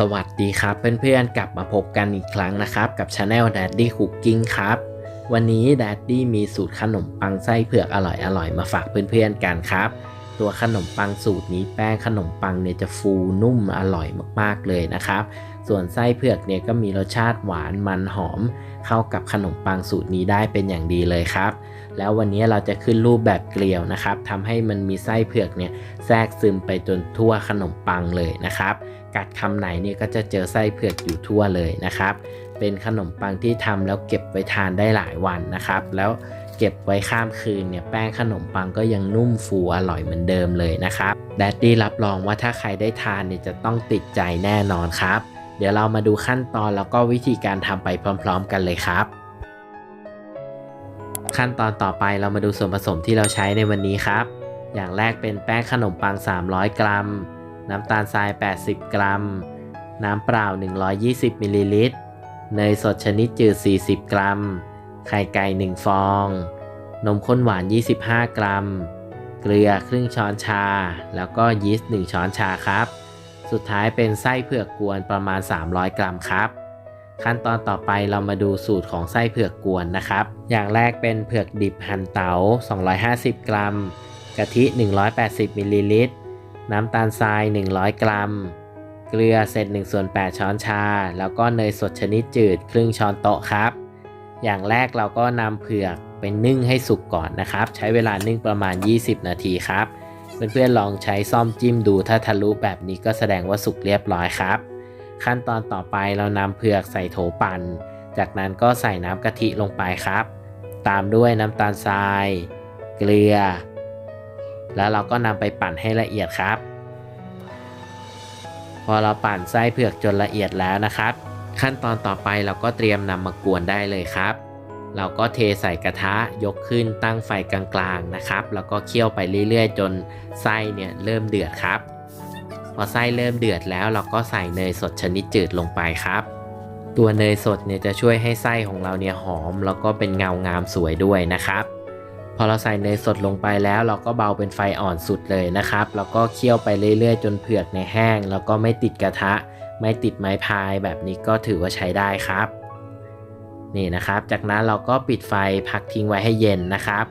สวัสดีครับเพื่อนๆกลับมาพบกันอีกครั้งนะครับ กับช anel Daddy Cooking ครับ วันนี้ Daddy มีสูตรขนมปังไส้เผือกอร่อยๆ มาฝากเพื่อนๆกันครับ ตัวขนมปังสูตรนี้แป้งขนมปังเนี่ยจะฟูนุ่มอร่อยมากๆเลยนะครับ ส่วนไส้เผือกเนี่ยก็มีรสชาติหวานมันหอม เข้ากับขนมปังสูตรนี้ได้เป็นอย่างดีเลยครับ แล้ววันนี้เราจะขึ้นรูปแบบเกลียวนะครับทำให้มันมีไส้เผือกเนี่ยแทรกซึมไปจนทั่วขนมปังเลยนะครับ กัดคำไหนเนี่ยก็จะเจอไส้เผือกอยู่ทั่วเลยนะครับ เป็นขนมปังที่ทำแล้วเก็บไว้ทานได้หลายวันนะครับ แล้วเก็บไว้ข้ามคืนเนี่ยแป้งขนมปังก็ยังนุ่มฟูอร่อยเหมือนเดิมเลยนะครับแดดดี้รับรองว่าถ้าใครได้ทานเนี่ยจะต้องติดใจแน่นอนครับ เดี๋ยวเรามาดูขั้นตอนแล้วก็วิธีการทำไปพร้อม ๆ กันเลยครับ ขั้นตอนต่อไปเรามาดูส่วนผสมที่เราใช้ในวันนี้ครับ อย่างแรกเป็นแป้งขนมปัง 300 กรัม น้ำตาลทราย 80 กรัม น้ำเปล่า 120 มิลลิลิตร เนยสดชนิดจืด 40 กรัม ไข่ไก่ 1 ฟอง นมข้นหวาน 25 กรัม เกลือครึ่งช้อนชา แล้วก็ยีสต์ 1 ช้อนชาครับ สุดท้ายเป็นไส้เผือกกวนประมาณ 300 กรัมครับ ขั้นตอนต่อไปเรามาดูสูตรของไส้เผือกกวนนะครับ อย่างแรกเป็นเผือกดิบหั่นเตา250 กรัม กะทิ 180 มิลลิลิตร น้ำตาลทราย 100 กรัม เกลือเศษ1ส่วน8ช้อนชา แล้วก็เนยสดชนิดจืด ครึ่งช้อนโต๊ะครับ อย่างแรกเราก็นำเผือกไปนึ่งให้สุกก่อนนะครับ ใช้เวลานึ่งประมาณ 20 นาทีครับ เพื่อนๆลองใช้ซ่อมจิ้มดูถ้าทะลุแบบนี้ก็แสดงว่าสุกเรียบร้อยครับ ขั้นตอนต่อไปเรานำเผือกใส่โถปั่น จากนั้นก็ใส่น้ำกะทิลงไปครับ ตามด้วยน้ำตาลทราย เกลือ แล้วเราก็นำไปปั่นให้ละเอียดครับ พอเราปั่นไส้เผือกจนละเอียดแล้วนะครับ ขั้นตอนต่อไปเราก็เตรียมนำมากวนได้เลยครับ เราก็เทใส่กระทะยกขึ้นตั้งไฟกลางๆนะครับ แล้วก็เคี่ยวไปเรื่อยๆ จนไส้เนี่ยเริ่มเดือดครับ พอไส้เริ่มเดือดแล้วเราก็ใส่เนยสดชนิดจืดลงไปครับตัวเนยสดเนี่ยจะช่วยให้ไส้ของเราเนี่ยหอม แล้วก็เป็นเงางามสวยด้วยนะครับ พอเราใส่เนยสดลงไปแล้ว เราก็เบาเป็นไฟอ่อนสุดเลยนะครับ แล้วก็เคี่ยวไปเรื่อยๆ จนเผือกในยแห้ง แล้วก็ไม่ติดกระทะ ไม่ติดไม้พายแบบนี้ก็ถือว่าใช้ได้ครับ นี่นะครับ จากนั้นเราก็ปิดไฟพักทิ้งไว้ให้เย็นนะครับ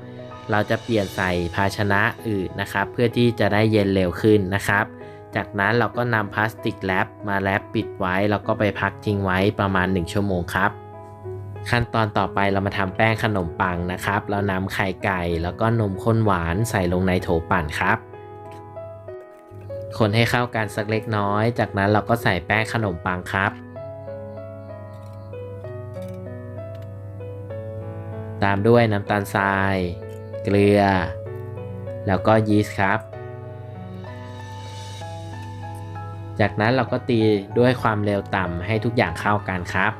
เราจะเปลี่ยนใส่ภาชนะอื่นนะครับ เพื่อที่จะได้เย็นเร็วขึ้นนะครับ จากนั้นเราก็นำพลาสติกแรปมาแรปปิดไว้แล้วก็ไปพักทิ้งไว้ประมาณ 1 ชั่วโมงครับ ขั้นตอนต่อไปเรามาทำแป้งขนมปังนะครับ เรานำไข่ไก่แล้วก็นมข้นหวานใส่ลงในโถปั่นครับ คนให้เข้ากันสักเล็กน้อย จากนั้นเราก็ใส่แป้งขนมปังครับ ตามด้วยน้ำตาลทราย เกลือ แล้วก็ยีสต์ครับ จากนั้นเราก็ตีด้วยความเร็วต่ำให้ทุกอย่างเข้ากันครับ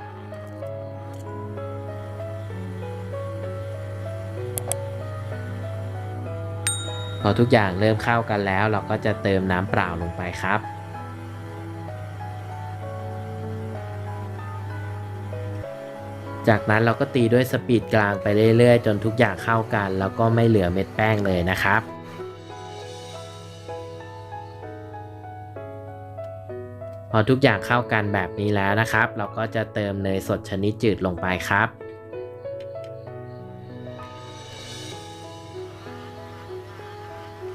พอทุกอย่างเริ่มเข้ากันแล้ว เราก็จะเติมน้ำเปล่าลงไปครับ จากนั้นเราก็ตีด้วยสปีดกลางไปเรื่อยๆ จนทุกอย่างเข้ากัน แล้วก็ไม่เหลือเม็ดแป้งเลยนะครับพอทุกอย่างเข้ากันแบบนี้แล้วนะครับ เราก็จะเติมเนยสดชนิดจืดลงไปครับ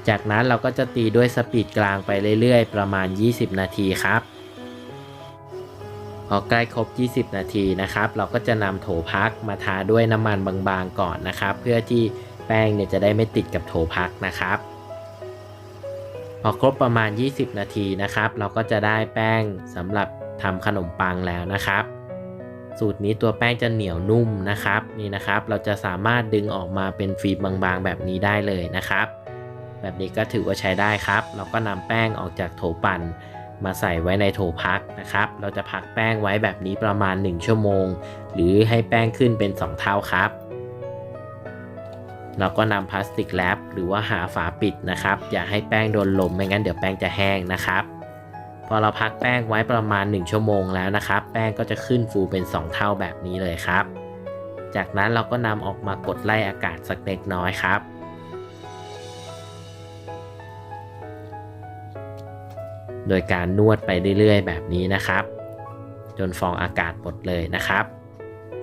จากนั้นเราก็จะตีด้วยสปีดกลางไปเรื่อยๆ ประมาณ 20 นาทีครับ พอใกล้ครบ 20 นาทีนะครับ เราก็จะนำโถพักมาทาด้วยน้ำมันบางๆก่อนนะครับ เพื่อที่แป้งเนี่ยจะได้ไม่ติดกับโถพักนะครับ พอครบประมาณ 20 นาทีนะครับ เราก็จะได้แป้งสำหรับทำขนมปังแล้วนะครับ สูตรนี้ตัวแป้งจะเหนียวนุ่มนะครับนี่นะครับ เราจะสามารถดึงออกมาเป็นฟิล์มบางๆ แบบนี้ได้เลยนะครับ แบบนี้ก็ถือว่าใช้ได้ครับ เราก็นำแป้งออกจากโถปั่นมาใส่ไว้ในโถพักนะครับ เราจะพักแป้งไว้แบบนี้ประมาณ 1 ชั่วโมง หรือให้แป้งขึ้นเป็น 2 เท่าครับ เราก็นำพลาสติกแรปหรือว่าหาฝาปิดนะครับ อย่าให้แป้งโดนลมไม่งั้นเดี๋ยวแป้งจะแห้งนะครับ พอเราพักแป้งไว้ประมาณ 1 ชั่วโมงแล้วนะครับ แป้งก็จะขึ้นฟูเป็น 2 เท่าแบบนี้เลยครับ จากนั้นเราก็นำออกมากดไล่อากาศสักเล็กน้อยครับ โดยการนวดไปเรื่อยๆ แบบนี้นะครับ จนฟองอากาศหมดเลยนะครับ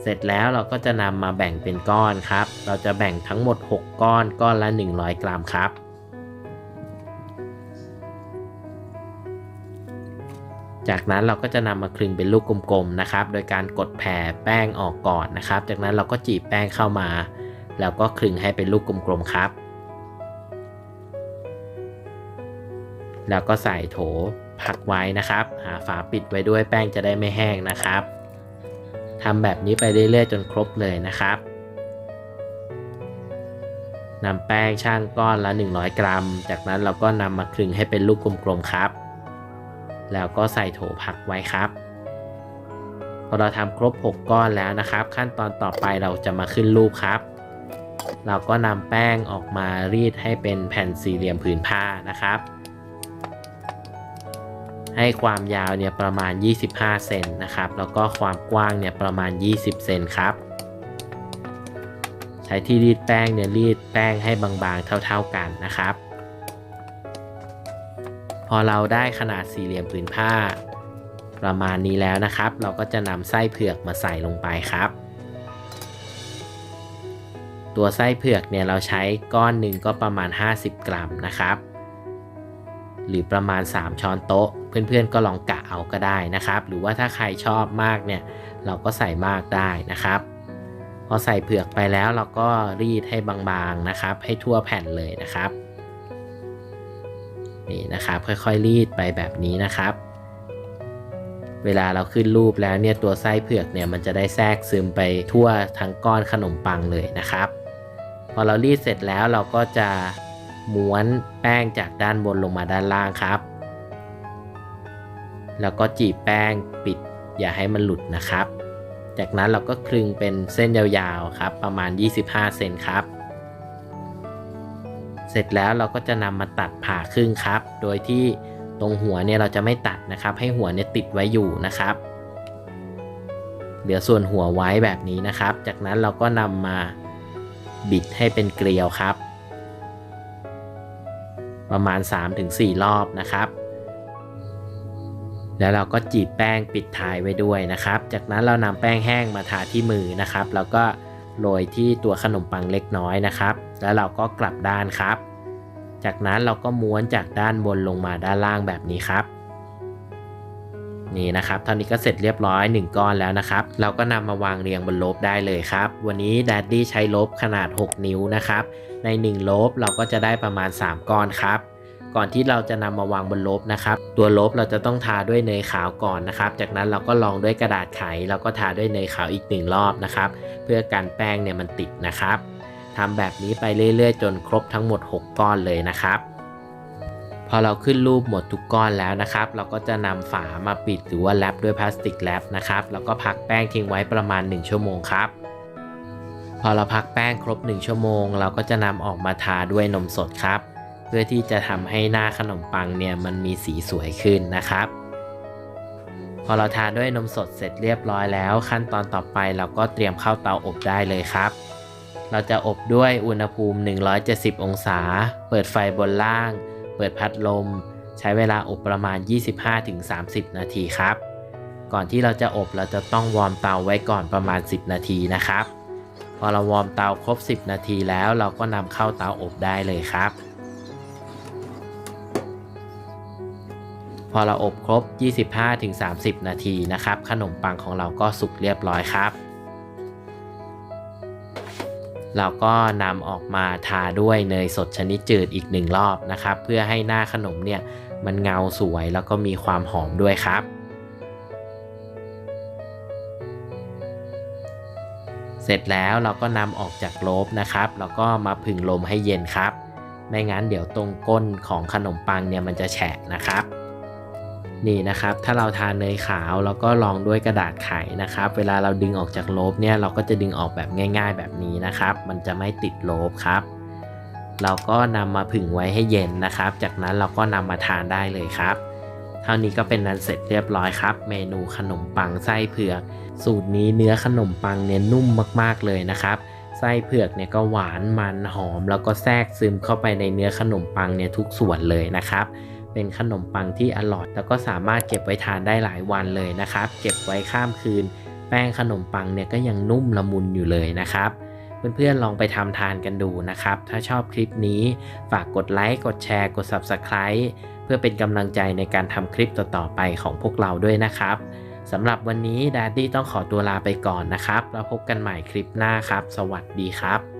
เสร็จแล้วเราก็จะนำมาแบ่งเป็นก้อนครับ เราจะแบ่งทั้งหมด 6 ก้อนก้อนละ 100 กรัมครับจากนั้นเราก็จะนำมาคลึงเป็นลูกกลมๆนะครับ โดยการกดแผ่แป้งออกก่อนนะครับ จากนั้นเราก็จีบแป้งเข้ามา แล้วก็คลึงให้เป็นลูกกลมๆครับ แล้วก็ใส่โถพักไว้นะครับ หาฝาปิดไว้ด้วยแป้งจะได้ไม่แห้งนะครับทำแบบนี้ไปเรื่อยๆ จนครบเลยนะครับนำแป้งช่างก้อนละ 100 กรัม จากนั้นเราก็นำมาคลึงให้เป็นลูกกลมๆครับ แล้วก็ใส่โถพักไว้ครับ พอเราทำครบ 6 ก้อนแล้วนะครับ ขั้นตอนต่อไปเราจะมาขึ้นรูปครับ เราก็นำแป้งออกมารีดให้เป็นแผ่นสี่เหลี่ยมผืนผ้านะครับ ให้ความยาวเนี่ยประมาณ 25 เซนนะครับ แล้วก็ความกว้างเนี่ยประมาณ 20 เซนครับ ใช้ที่รีดแป้งเนี่ยรีดแป้งให้บางๆเท่า ๆกันนะครับ พอเราได้ขนาดสี่เหลี่ยมผืนผ้า ประมาณนี้แล้วนะครับ เราก็จะนำไส้เผือกมาใส่ลงไปครับตัวไส้เผือกเนี่ยเราใช้ก้อนหนึ่งก็ประมาณ 50 กรัมนะครับ หรือประมาณ 3 ช้อนโต๊ะ เพื่อนๆก็ลองกะเอาก็ได้นะครับ หรือว่าถ้าใครชอบมากเนี่ยเราก็ใส่มากได้นะครับ พอใส่เผือกไปแล้วเราก็รีดให้บางๆนะครับ ให้ทั่วแผ่นเลยนะครับนี่นะครับค่อยๆรีดไปแบบนี้นะครับ เวลาเราขึ้นรูปแล้วเนี่ยตัวไส้เผือกเนี่ยมันจะได้แทรกซึมไปทั่วทั้งก้อนขนมปังเลยนะครับ พอเรารีดเสร็จแล้วเราก็จะ ม้วนแป้งจากด้านบนลงมาด้านล่างครับ แล้วก็จีบแป้งปิดอย่าให้มันหลุดนะครับ จากนั้นเราก็คลึงเป็นเส้นยาวๆครับ ประมาณ 25 เซนครับ เสร็จแล้วเราก็จะนำมาตัดผ่าครึ่งครับ โดยที่ตรงหัวเนี่ยเราจะไม่ตัดนะครับ ให้หัวเนี่ยติดไว้อยู่นะครับ เหลือส่วนหัวไว้แบบนี้นะครับ จากนั้นเราก็นำมาบิดให้เป็นเกลียวครับ ประมาณ 3-4 รอบนะครับ แล้วเราก็จีบแป้งปิดท้ายไว้ด้วยนะครับ จากนั้นเรานำแป้งแห้งมาทาที่มือนะครับ แล้วก็โรยที่ตัวขนมปังเล็กน้อยนะครับ แล้วเราก็กลับด้านครับ จากนั้นเราก็ม้วนจากด้านบนลงมาด้านล่างแบบนี้ครับ นี่นะครับเท่านี้ก็เสร็จเรียบร้อย 1 ก้อนแล้วนะครับ เราก็นำมาวางเรียงบนโลบได้เลยครับ วันนี้แดดดี้ใช้โลบขนาด 6 นิ้วนะครับ ใน 1 โลบเราก็จะได้ประมาณ 3 ก้อนครับก่อนที่เราจะนำมาวางบนลบนะครับ ตัวลบเราจะต้องทาด้วยเนยขาวก่อนนะครับ จากนั้นเราก็ลองด้วยกระดาษไขแล้วก็ทาด้วยเนยขาวอีกหนึ่งรอบนะครับ เพื่อกันแป้งเนี่ยมันติดนะครับทำแบบนี้ไปเรื่อยๆ จนครบทั้งหมด 6 ก้อนเลยนะครับ พอเราขึ้นรูปหมดทุกก้อนแล้วนะครับ เราก็จะนำฝามาปิดหรือว่าแรปด้วยพลาสติกแรปนะครับ แล้วก็พักแป้งทิ้งไว้ประมาณ 1 ชั่วโมงครับ พอเราพักแป้งครบ 1 ชั่วโมง เราก็จะนำออกมาทาด้วยนมสดครับ เพื่อที่จะทำให้หน้าขนมปังเนี่ยมันมีสีสวยขึ้นนะครับพอเราทาด้วยนมสดเสร็จเรียบร้อยแล้ว ขั้นตอนต่อไปเราก็เตรียมเข้าเตาอบได้เลยครับ เราจะอบด้วยอุณหภูมิ 170 องศา เปิดไฟบนล่าง เปิดพัดลม ใช้เวลาอบประมาณ 25-30 นาทีครับ ก่อนที่เราจะอบเราจะต้องวอร์มเตาไว้ก่อนประมาณ 10 นาทีนะครับ พอเราวอร์มเตาครบ 10 นาทีแล้วเราก็นำเข้าเตาอบได้เลยครับ พอเราอบครบ 25-30 นาทีนะครับ ขนมปังของเราก็สุกเรียบร้อยครับ เราก็นำออกมาทาด้วยเนยสดชนิดจืดอีกหนึ่งรอบนะครับ เพื่อให้หน้าขนมเนี่ยมันเงาสวยแล้วก็มีความหอมด้วยครับ เสร็จแล้วเราก็นำออกจากโลบนะครับแล้วก็มาผึ่งลมให้เย็นครับ ไม่งั้นเดี๋ยวตรงก้นของขนมปังเนี่ยมันจะแฉะนะครับ นี่นะครับถ้าเราทานเนยขาวเราก็ลองด้วยกระดาษไขนะครับ เวลาเราดึงออกจากโลบเนี่ยเราก็จะดึงออกแบบง่าย ๆ แบบนี้นะครับ มันจะไม่ติดโลบครับ เราก็นำมาผึ่งไว้ให้เย็นนะครับ จากนั้นเราก็นำมาทานได้เลยครับ เท่านี้ก็เป็นนั้นเสร็จเรียบร้อยครับ เมนูขนมปังไส้เผือก สูตรนี้เนื้อขนมปังเนี่ยนุ่มมากๆเลยนะครับไส้เผือกเนี่ยก็หวานมันหอม แล้วก็แทรกซึมเข้าไปในเนื้อขนมปังเนี่ยทุกส่วนเลยนะครับ เป็นขนมปังที่อร่อย แล้วก็สามารถเก็บไว้ทานได้หลายวันเลยนะครับ เก็บไว้ข้ามคืน แป้งขนมปังเนี่ยก็ยังนุ่มละมุนอยู่เลยนะครับเพื่อนๆ ลองไปทำทานกันดูนะครับ ถ้าชอบคลิปนี้ฝากกดไลค์ กดแชร์ กด Subscribe เพื่อเป็นกำลังใจในการทำคลิปต่อๆไปของพวกเราด้วยนะครับสำหรับวันนี้ด a ดดี้ต้องขอตัวลาไปก่อนนะครับ แล้วพบกันใหม่คลิปหน้าครับ สวัสดีครับ